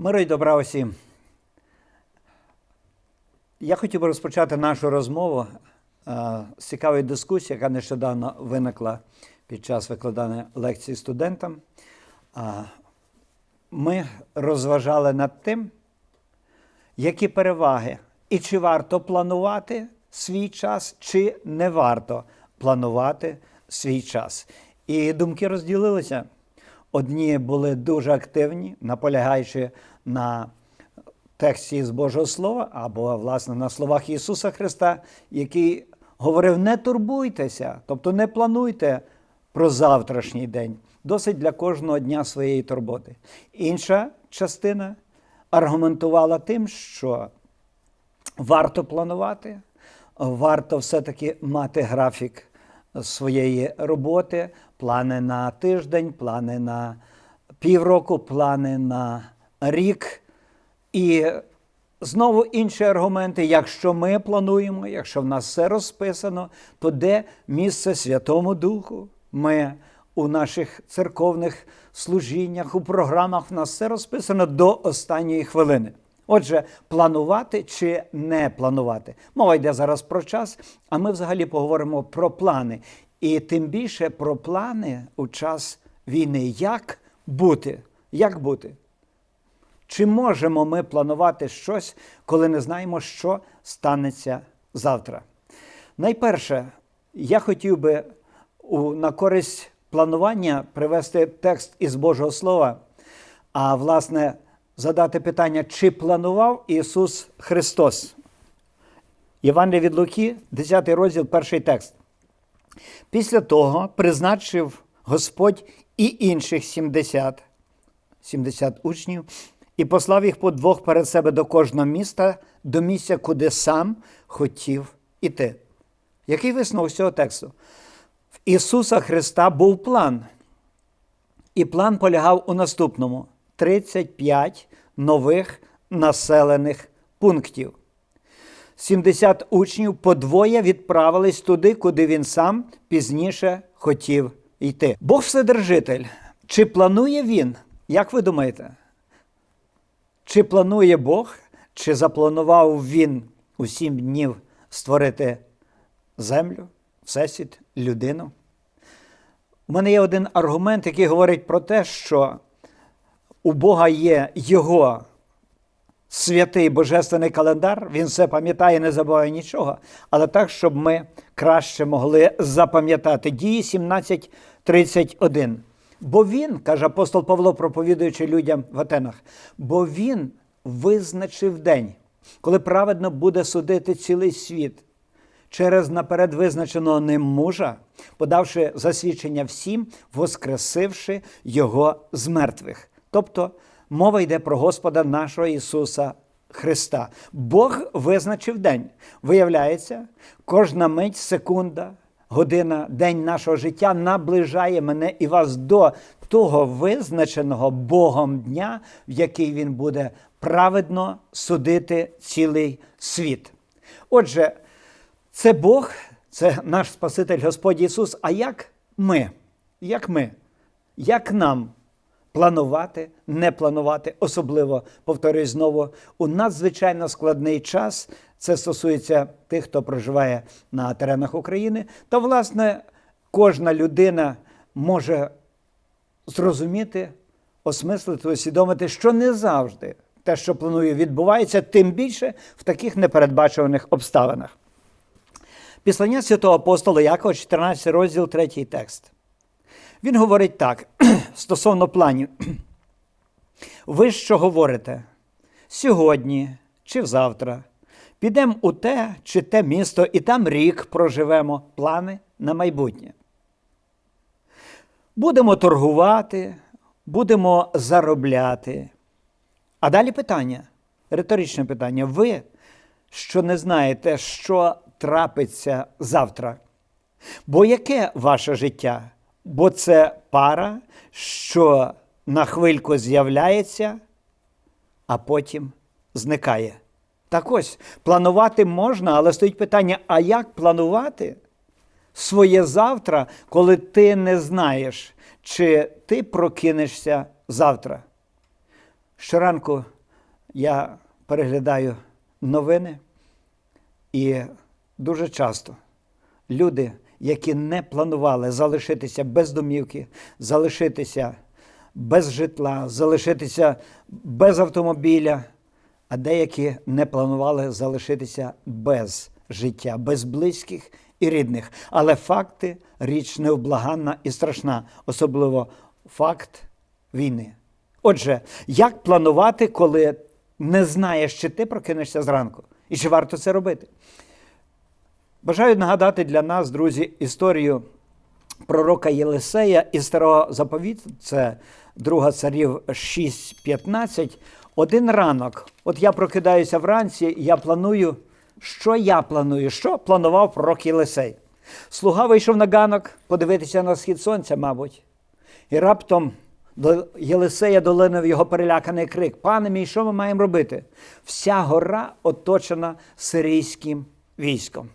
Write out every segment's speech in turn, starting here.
Миру й добра усім. Я хотів би розпочати нашу розмову е, з цікавої дискусії, яка нещодавно виникла під час викладання лекцій студентам. А, Ми розважали над тим, які переваги і чи варто планувати свій час, чи не варто планувати свій час. І думки розділилися. Одні були дуже активні, наполягаючи на тексті з Божого Слова, або, власне, на словах Ісуса Христа, який говорив: не турбуйтеся, тобто не плануйте про завтрашній день. Досить для кожного дня своєї турботи. Інша частина аргументувала тим, що варто планувати, варто все-таки мати графік своєї роботи, плани на тиждень, плани на півроку, плани на рік. І знову інші аргументи: якщо ми плануємо, якщо в нас все розписано, то де місце Святому Духу? Ми у наших церковних служіннях, у програмах в нас все розписано до останньої хвилини. Отже, планувати чи не планувати. Мова йде зараз про час, а ми взагалі поговоримо про плани. І тим більше про плани у час війни. Як бути? Як бути? Чи можемо ми планувати щось, коли не знаємо, що станеться завтра? Найперше, я хотів би на користь планування привести текст із Божого Слова, а власне задати питання, чи планував Ісус Христос? Євангелія від Луки, 10 розділ, перший текст. Після того призначив Господь і інших 70, 70 учнів, і послав їх по двох перед себе до кожного міста, до місця, куди сам хотів іти. Який висновок цього тексту? В Ісуса Христа був план. І план полягав у наступному: 35 нових населених пунктів. 70 учнів подвоє відправились туди, куди він сам пізніше хотів йти. Бог Вседержитель. Чи планує він? Як ви думаєте? Чи планує Бог, чи запланував він у сім днів створити землю, всесвіт, людину? У мене є один аргумент, який говорить про те, що у Бога є Його святий божественний календар, він все пам'ятає, не забуває нічого, але так, щоб ми краще могли запам'ятати дії 17.31. Бо він, каже апостол Павло, проповідуючи людям в Атенах, бо він визначив день, коли праведно буде судити цілий світ через наперед визначеного ним мужа, подавши засвідчення всім, воскресивши його з мертвих. Тобто мова йде про Господа нашого Ісуса Христа. Бог визначив день. Виявляється, кожна мить, секунда, година, день нашого життя наближає мене і вас до того визначеного Богом дня, в який Він буде праведно судити цілий світ. Отже, це Бог, це наш Спаситель Господь Ісус. А як ми? Як ми? Як нам планувати, не планувати, особливо, повторюю знову, у надзвичайно складний час. Це стосується тих, хто проживає на теренах України. Та, власне, кожна людина може зрозуміти, осмислити, усвідомити, що не завжди те, що планує, відбувається, тим більше в таких непередбачуваних обставинах. Післання святого апостола Якова, 14 розділ, 3 текст. Він говорить так стосовно планів. Ви що говорите? Сьогодні чи завтра підемо у те чи те місто і там рік проживемо плани на майбутнє. Будемо торгувати, будемо заробляти. А далі питання, риторичне питання. Ви що не знаєте, що трапиться завтра? Бо яке ваше життя? Бо це пара, що на хвильку з'являється, а потім зникає. Так ось, планувати можна, але стоїть питання: а як планувати своє завтра, коли ти не знаєш, чи ти прокинешся завтра? Щоранку я переглядаю новини, і дуже часто люди, які не планували залишитися без домівки, залишитися без житла, залишитися без автомобіля, а деякі не планували залишитися без життя, без близьких і рідних. Але факти річ невблаганна і страшна, особливо факт війни. Отже, як планувати, коли не знаєш, чи ти прокинешся зранку, і чи варто це робити? Бажаю нагадати для нас, друзі, історію пророка Єлисея із старого заповіту, це друга царів 6.15. Один ранок, от я прокидаюся вранці, я планую, що я планую, що планував пророк Єлисей. Слуга вийшов на ганок подивитися на схід сонця, мабуть. І раптом до Єлисея долинув його переляканий крик: Пане мій, що ми маємо робити? Вся гора оточена сирійським військом.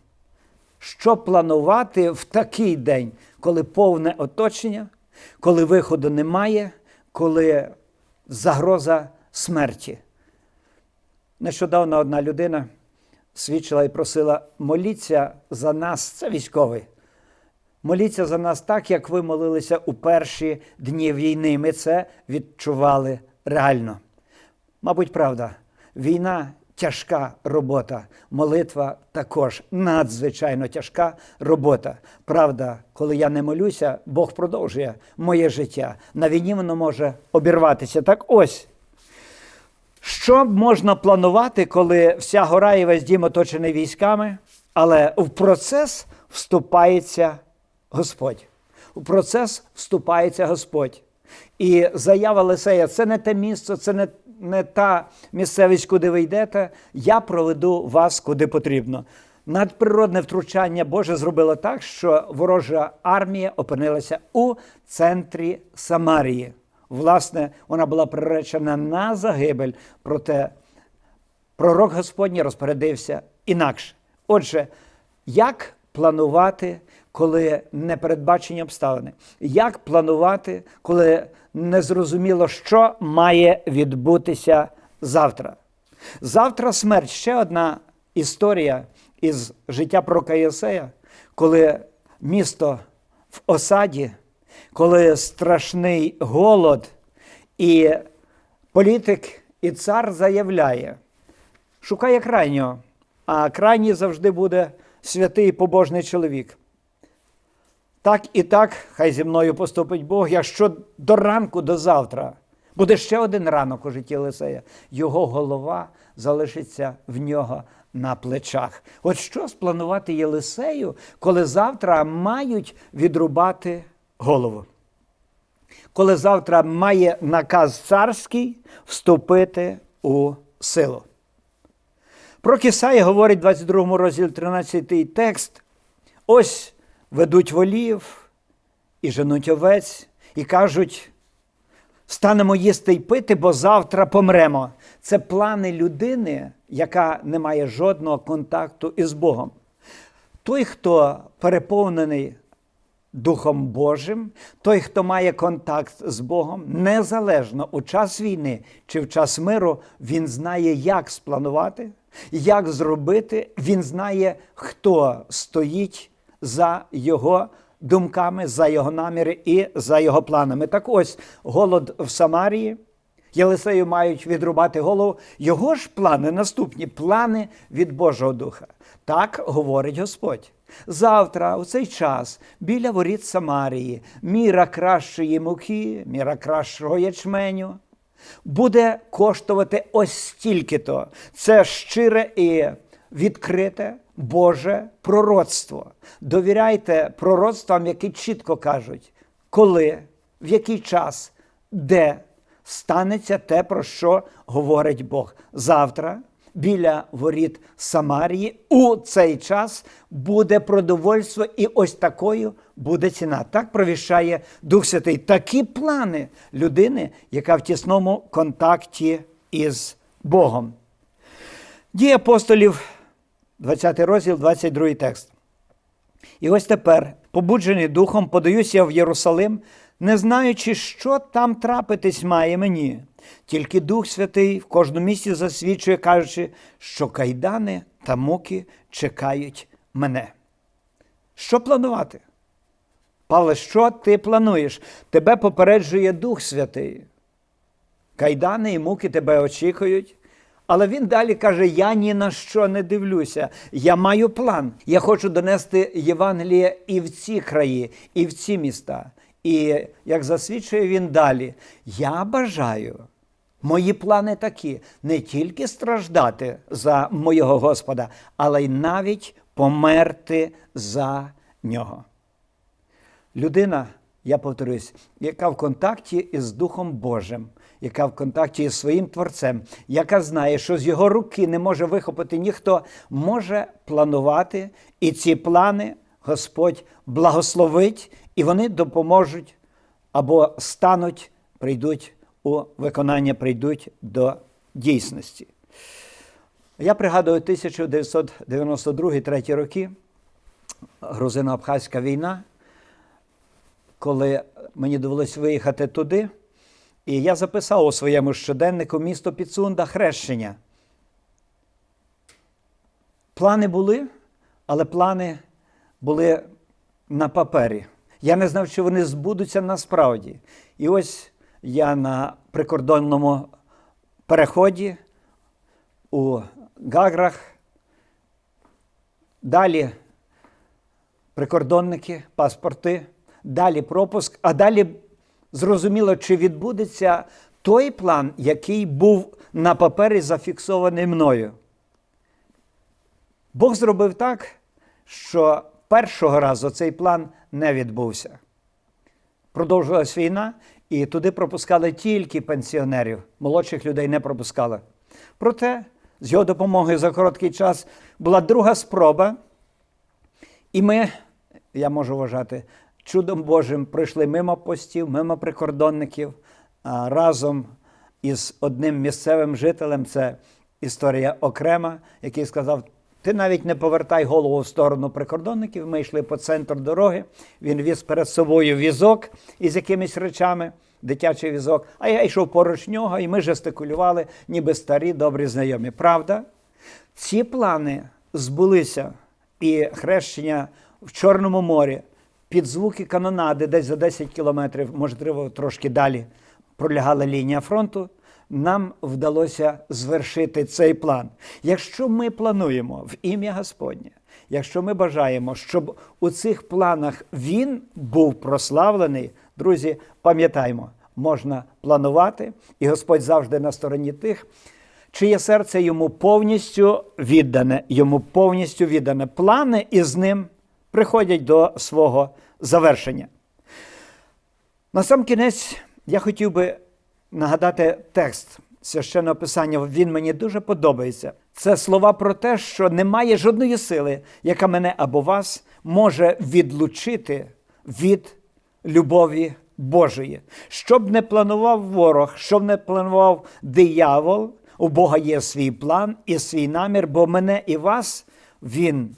Що планувати в такий день, коли повне оточення, коли виходу немає, коли загроза смерті? Нещодавно одна людина свідчила і просила моліться за нас, це військовий. Моліться за нас так, як ви молилися у перші дні війни. Ми це відчували реально. Мабуть, правда, війна тяжка робота, молитва також надзвичайно тяжка робота. Правда, коли я не молюся, Бог продовжує моє життя. На війні воно може обірватися. Так ось. Що можна планувати, коли вся гора і весь дім оточений військами, але в процес вступається Господь. У процес вступається Господь. І заява Лисея це не те місце, це не, не та місцевість, куди ви йдете. Я проведу вас куди потрібно. Надприродне втручання Боже зробило так, що ворожа армія опинилася у центрі Самарії. Власне, вона була приречена на загибель, проте пророк Господній розпорядився інакше. Отже, як планувати, коли непередбачені обставини? Як планувати, коли незрозуміло, що має відбутися завтра? Завтра смерть ще одна історія із життя пророка Єсея, коли місто в осаді, коли страшний голод, і політик і цар заявляє, шукає крайнього, а крайній завжди буде святий побожний чоловік. Так і так, хай зі мною поступить Бог, якщо до ранку, до завтра буде ще один ранок у житті Лисея, його голова залишиться в нього на плечах. От що спланувати Єлисею, коли завтра мають відрубати голову? Коли завтра має наказ царський вступити у силу. Про Кисая говорить 22 розділ 13 текст. Ось ведуть волів і женуть овець, і кажуть, станемо їсти й пити, бо завтра помремо. Це плани людини, яка не має жодного контакту із Богом. Той, хто переповнений Духом Божим, той, хто має контакт з Богом, незалежно у час війни чи в час миру, він знає, як спланувати, як зробити, він знає, хто стоїть за його думками, за його наміри і за його планами. Так ось голод в Самарії. Єлисею мають відрубати голову. Його ж плани наступні плани від Божого Духа. Так говорить Господь. Завтра, у цей час, біля воріт Самарії, міра кращої муки, міра кращого ячменю, буде коштувати ось стільки-то. Це щире і відкрите Боже пророцтво. Довіряйте пророцтвам, які чітко кажуть, коли, в який час, де станеться те, про що говорить Бог. Завтра. Біля воріт Самарії у цей час буде продовольство, і ось такою буде ціна. Так провіщає Дух Святий. Такі плани людини, яка в тісному контакті із Богом. Дії апостолів 20 розділ, 22 текст. І ось тепер, побуджений духом, подаюся в Єрусалим, не знаючи, що там трапитись має мені. Тільки Дух Святий в кожному місці засвідчує, кажучи, що кайдани та муки чекають мене. Що планувати? Павле, що ти плануєш? Тебе попереджує Дух Святий. Кайдани і муки тебе очікують. Але він далі каже: Я ні на що не дивлюся. Я маю план. Я хочу донести Євангеліє і в ці краї, і в ці міста. І як засвідчує він далі, я бажаю. Мої плани такі: не тільки страждати за моєго Господа, але й навіть померти за нього. Людина, я повторюсь, яка в контакті із Духом Божим, яка в контакті із своїм Творцем, яка знає, що з його руки не може вихопити ніхто, може планувати, і ці плани Господь благословить, і вони допоможуть або стануть, прийдуть у виконання, прийдуть до дійсності. Я пригадую 1992-3 роки, грузино-абхазька війна коли мені довелось виїхати туди, і я записав у своєму щоденнику місто Підсунда хрещення. Плани були, але плани були на папері. Я не знав, що вони збудуться насправді. І ось я на прикордонному переході у Гаграх. Далі прикордонники, паспорти далі пропуск, а далі зрозуміло, чи відбудеться той план, який був на папері зафіксований мною. Бог зробив так, що першого разу цей план не відбувся. Продовжилась війна, і туди пропускали тільки пенсіонерів, молодших людей не пропускали. Проте, з його допомогою за короткий час була друга спроба, і ми, я можу вважати, чудом Божим пройшли мимо постів, мимо прикордонників а разом із одним місцевим жителем. Це історія окрема, який сказав: ти навіть не повертай голову в сторону прикордонників. Ми йшли по центру дороги. Він віз перед собою візок із якимись речами, дитячий візок. А я йшов поруч нього, і ми жестикулювали, ніби старі, добрі знайомі. Правда? Ці плани збулися, і хрещення в Чорному морі під звуки канонади, десь за 10 кілометрів, можливо, трошки далі пролягала лінія фронту. Нам вдалося звершити цей план. Якщо ми плануємо в ім'я Господнє, якщо ми бажаємо, щоб у цих планах він був прославлений, друзі, пам'ятаймо, можна планувати, і Господь завжди на стороні тих, чиє серце йому повністю віддане, йому повністю віддане. Плани із ним приходять до свого завершення. На сам кінець я хотів би нагадати текст священного писання. Він мені дуже подобається. Це слова про те, що немає жодної сили, яка мене або вас може відлучити від любові Божої. Щоб не планував ворог, щоб не планував диявол, у Бога є свій план і свій намір, бо мене і вас Він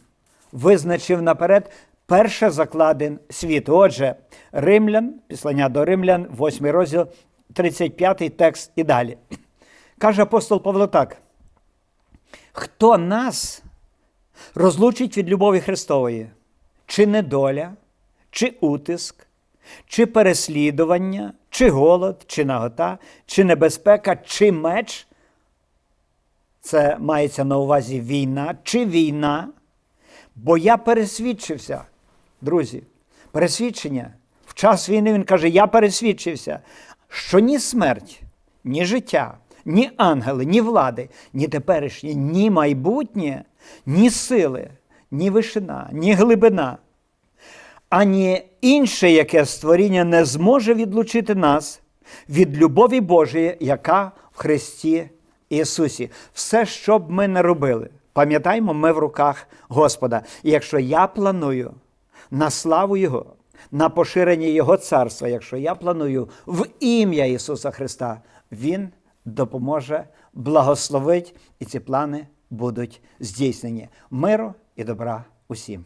визначив наперед перше закладин світу. Отже, Римлян, післання до Римлян, 8 розділ, 35 текст і далі. Каже апостол Павло так: хто нас розлучить від любові Христової? Чи недоля, чи утиск, чи переслідування, чи голод, чи нагота, чи небезпека, чи меч? Це мається на увазі війна, чи війна? Бо я пересвідчився, друзі, пересвідчення. В час війни він каже: Я пересвідчився, що ні смерть, ні життя, ні ангели, ні влади, ні теперішнє, ні майбутнє, ні сили, ні вишина, ні глибина, ані інше яке створіння не зможе відлучити нас від любові Божої, яка в Христі Ісусі. Все, що б ми не робили. Пам'ятаємо, ми в руках Господа. І якщо я планую на славу Його, на поширення Його царства, якщо я планую в ім'я Ісуса Христа, Він допоможе, благословить, і ці плани будуть здійснені. Миру і добра усім.